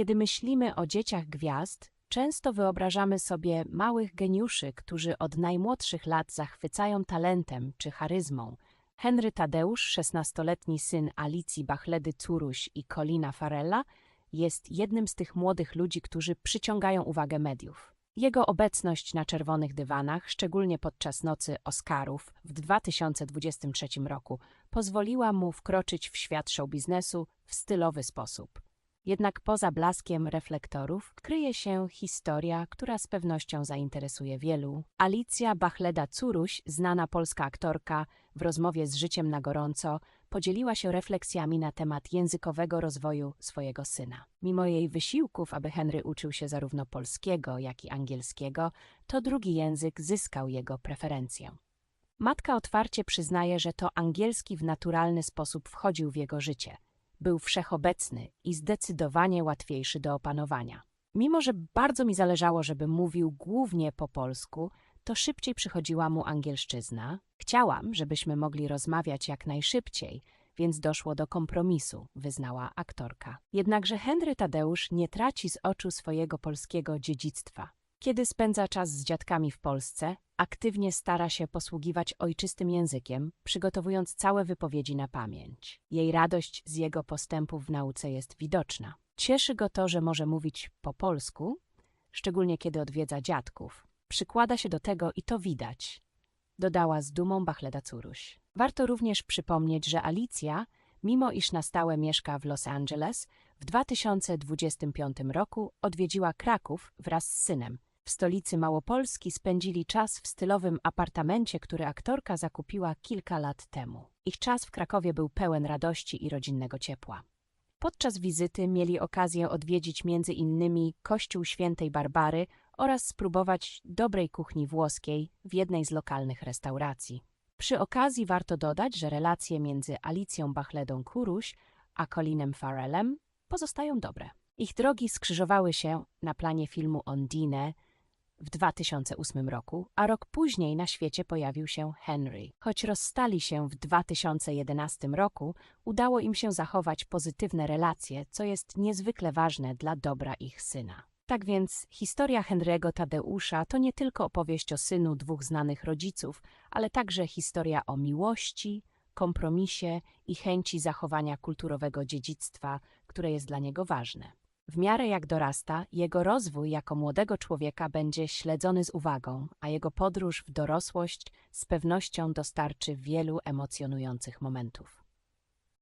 Kiedy myślimy o dzieciach gwiazd, często wyobrażamy sobie małych geniuszy, którzy od najmłodszych lat zachwycają talentem czy charyzmą. Henry Tadeusz, szesnastoletni syn Alicji Bachledy Curuś i Colina Farella, jest jednym z tych młodych ludzi, którzy przyciągają uwagę mediów. Jego obecność na czerwonych dywanach, szczególnie podczas nocy Oscarów w 2023 roku, pozwoliła mu wkroczyć w świat show biznesu w stylowy sposób. Jednak poza blaskiem reflektorów kryje się historia, która z pewnością zainteresuje wielu. Alicja Bachleda-Curuś, znana polska aktorka, w rozmowie z Życiem na gorąco podzieliła się refleksjami na temat językowego rozwoju swojego syna. Mimo jej wysiłków, aby Henry uczył się zarówno polskiego, jak i angielskiego, to drugi język zyskał jego preferencję. Matka otwarcie przyznaje, że to angielski w naturalny sposób wchodził w jego życie – był wszechobecny i zdecydowanie łatwiejszy do opanowania. Mimo, że bardzo mi zależało, żeby mówił głównie po polsku, to szybciej przychodziła mu angielszczyzna. Chciałam, żebyśmy mogli rozmawiać jak najszybciej, więc doszło do kompromisu, wyznała aktorka. Jednakże Henry Tadeusz nie traci z oczu swojego polskiego dziedzictwa. Kiedy spędza czas z dziadkami w Polsce, aktywnie stara się posługiwać ojczystym językiem, przygotowując całe wypowiedzi na pamięć. Jej radość z jego postępów w nauce jest widoczna. Cieszy go to, że może mówić po polsku, szczególnie kiedy odwiedza dziadków. Przykłada się do tego i to widać, dodała z dumą Bachleda Curuś. Warto również przypomnieć, że Alicja, mimo iż na stałe mieszka w Los Angeles, w 2025 roku odwiedziła Kraków wraz z synem – w stolicy Małopolski spędzili czas w stylowym apartamencie, który aktorka zakupiła kilka lat temu. Ich czas w Krakowie był pełen radości i rodzinnego ciepła. Podczas wizyty mieli okazję odwiedzić między innymi Kościół Świętej Barbary oraz spróbować dobrej kuchni włoskiej w jednej z lokalnych restauracji. Przy okazji warto dodać, że relacje między Alicją Bachledą Kuruś a Colinem Farrellem pozostają dobre. Ich drogi skrzyżowały się na planie filmu Ondine w 2008 roku, a rok później na świecie pojawił się Henry. Choć rozstali się w 2011 roku, udało im się zachować pozytywne relacje, co jest niezwykle ważne dla dobra ich syna. Tak więc historia Henry'ego Tadeusza to nie tylko opowieść o synu dwóch znanych rodziców, ale także historia o miłości, kompromisie i chęci zachowania kulturowego dziedzictwa, które jest dla niego ważne. W miarę jak dorasta, jego rozwój jako młodego człowieka będzie śledzony z uwagą, a jego podróż w dorosłość z pewnością dostarczy wielu emocjonujących momentów.